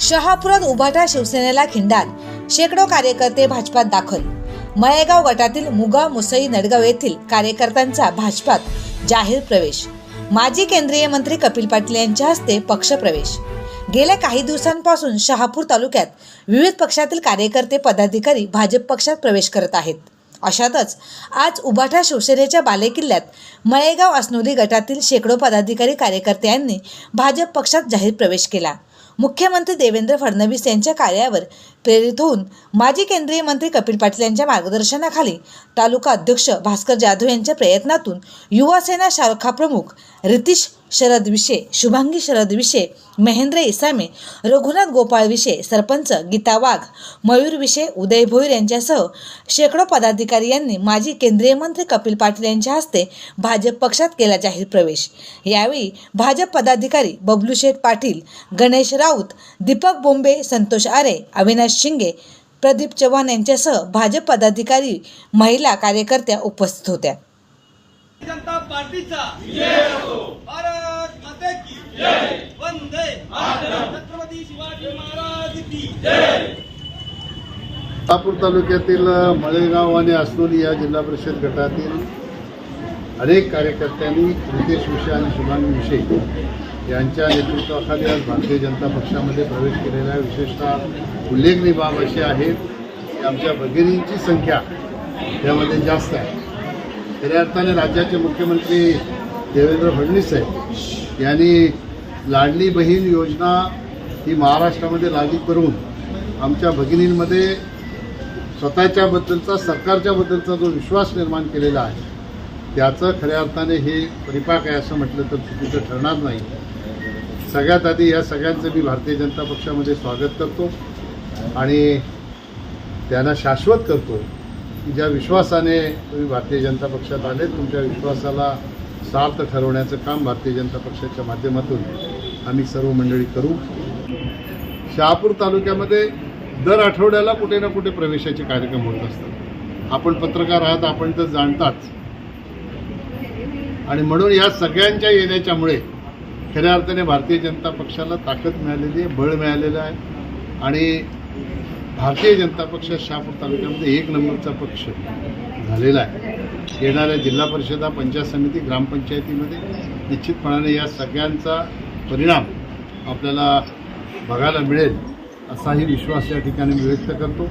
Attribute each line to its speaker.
Speaker 1: शहापुरात उभाटा शिवसेनेला खिंडार. शेकडो कार्यकर्ते भाजपात दाखल. मळेगाव गटातील मुगा मुसई नडगाव येथील कार्यकर्त्यांचा भाजपात जाहीर प्रवेश. माजी केंद्रीय मंत्री कपिल पाटील यांच्या हस्ते पक्षप्रवेश गेल्या काही दिवसांपासून शहापूर तालुक्यात विविध पक्षातील कार्यकर्ते पदाधिकारी भाजप पक्षात प्रवेश करत आहेत. अशातच आज उभाठा शिवसेनेच्या बालेकिल्ल्यात मळेगाव असनोली गटातील शेकडो पदाधिकारी कार्यकर्त्यांनी भाजप पक्षात जाहीर प्रवेश केला. मुख्यमंत्री देवेंद्र फडणवीस यांच्या कार्यावर प्रेरित होऊन माजी केंद्रीय मंत्री कपिल पाटील यांच्या मार्गदर्शनाखाली तालुका अध्यक्ष भास्कर जाधव यांच्या प्रयत्नातून युवासेना शाखा प्रमुख रितीश शरद विशे शुभांगी शरद विशे महेंद्र इसामे रघुनाथ गोपाळ विशे सरपंच गीता वाघ मयूर विशे उदय भोईर यांच्यासह शेकडो पदाधिकारी यांनी माजी केंद्रीय मंत्री कपिल पाटील यांच्या हस्ते भाजप पक्षात केला जाहीर प्रवेश. यावेळी भाजप पदाधिकारी बबलू शेठ पाटील गणेश राऊत दीपक बोंबे संतोष आरे अविनाश शिंगे प्रदीप चव्हाण यांच्यासह भाजप पदाधिकारी महिला कार्यकर्त्या उपस्थित होत्या.
Speaker 2: जनता पार्टीचा भारत माते की वंदे छत्रपती शिवाजी महाराज की
Speaker 3: सोलापूर तालुक्यातील मळेगाव आणि असनोली या जिल्हा परिषद गटातील अनेक कार्यकर्त्यांनी रितेश विषय आणि शुभांगी विषय यांच्या नेतृत्वाखाली आज भारतीय जनता पक्षामध्ये प्रवेश केलेला आहे. विशेषतः उल्लेखनीय बाब अशी आहे की आमच्या भगिनींची संख्या त्यामध्ये जास्त आहे. खऱ्या अर्थाने राज्याचे मुख्यमंत्री देवेंद्र फडणवीस साहेब यांनी लाडली बहीण योजना ही महाराष्ट्रामध्ये लागू करून आमच्या भगिनींमध्ये स्वतःच्याबद्दलचा सरकारच्याबद्दलचा जो विश्वास निर्माण केलेला आहे त्याचं खऱ्या अर्थाने हे परिपाक आहे असं म्हटलं तर चुकीचं ठरणार नाही. सगळ्यात आधी या सगळ्यांचं मी भारतीय जनता पक्षामध्ये स्वागत करतो आणि त्यांना शाश्वत करतो की ज्या विश्वासाने तुम्ही भारतीय जनता पक्षात आले तुमच्या विश्वासाला सार्थ ठरवण्याचं काम भारतीय जनता पक्षाच्या माध्यमातून आम्ही सर्व मंडळी करू. शहापूर तालुक्यामध्ये दर आठवड्याला कुठे ना कुठे प्रवेशाचे कार्यक्रम होत असतात. आपण पत्रकार आहात आपण तर जाणताच आणि म्हणून या सगळ्यांच्या येण्याच्यामुळे खऱ्या अर्थाने भारतीय जनता पक्षाला ताकद मिळालेली आहे बळ मिळालेलं आहे. आणि भारतीय जनता पक्ष शहापूर तालुक्यामध्ये एक नंबरचा पक्ष झालेला आहे. येणाऱ्या जिल्हा परिषदा पंचायत समिती ग्रामपंचायतीमध्ये निश्चितपणाने या सगळ्यांचा परिणाम आपल्याला बघायला मिळेल असाही विश्वास या ठिकाणी मी व्यक्त करतो.